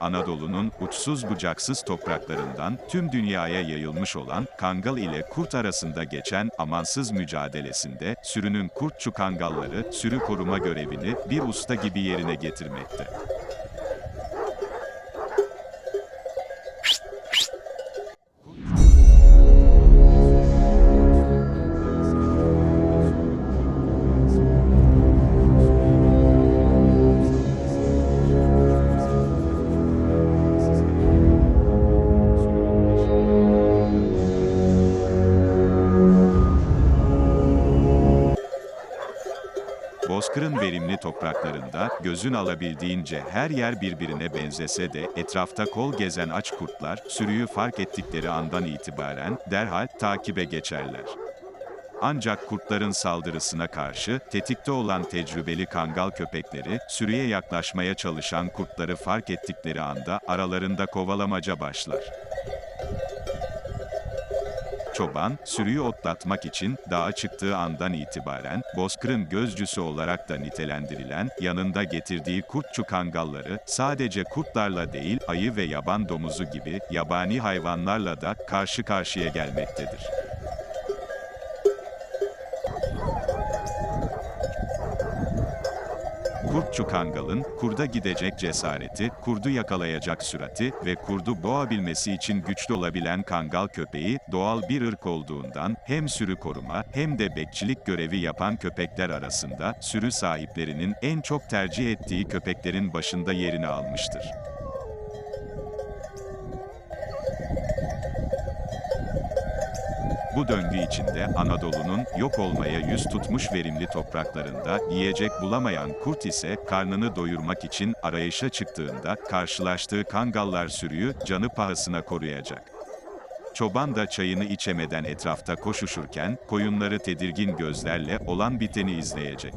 Anadolu'nun uçsuz bucaksız topraklarından tüm dünyaya yayılmış olan kangal ile kurt arasında geçen amansız mücadelesinde sürünün kurtçu kangalları sürü koruma görevini bir usta gibi yerine getirmekte. Bozkır'ın verimli topraklarında gözün alabildiğince her yer birbirine benzese de etrafta kol gezen aç kurtlar sürüyü fark ettikleri andan itibaren derhal takibe geçerler. Ancak kurtların saldırısına karşı tetikte olan tecrübeli kangal köpekleri sürüye yaklaşmaya çalışan kurtları fark ettikleri anda aralarında kovalamaca başlar. Çoban, sürüyü otlatmak için dağa çıktığı andan itibaren bozkırın gözcüsü olarak da nitelendirilen yanında getirdiği kurtçu kangalları sadece kurtlarla değil ayı ve yaban domuzu gibi yabani hayvanlarla da karşı karşıya gelmektedir. Kurtçu kangalın kurda gidecek cesareti, kurdu yakalayacak sürati ve kurdu boğabilmesi için güçlü olabilen kangal köpeği doğal bir ırk olduğundan hem sürü koruma hem de bekçilik görevi yapan köpekler arasında sürü sahiplerinin en çok tercih ettiği köpeklerin başında yerini almıştır. Bu döngü içinde Anadolu'nun yok olmaya yüz tutmuş verimli topraklarında yiyecek bulamayan kurt ise karnını doyurmak için arayışa çıktığında karşılaştığı kangallar sürüyü canı pahasına koruyacak. Çoban da çayını içemeden etrafta koşuşurken koyunları tedirgin gözlerle olan biteni izleyecek.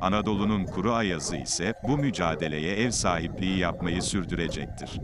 Anadolu'nun kuru ayazı ise bu mücadeleye ev sahipliği yapmayı sürdürecektir.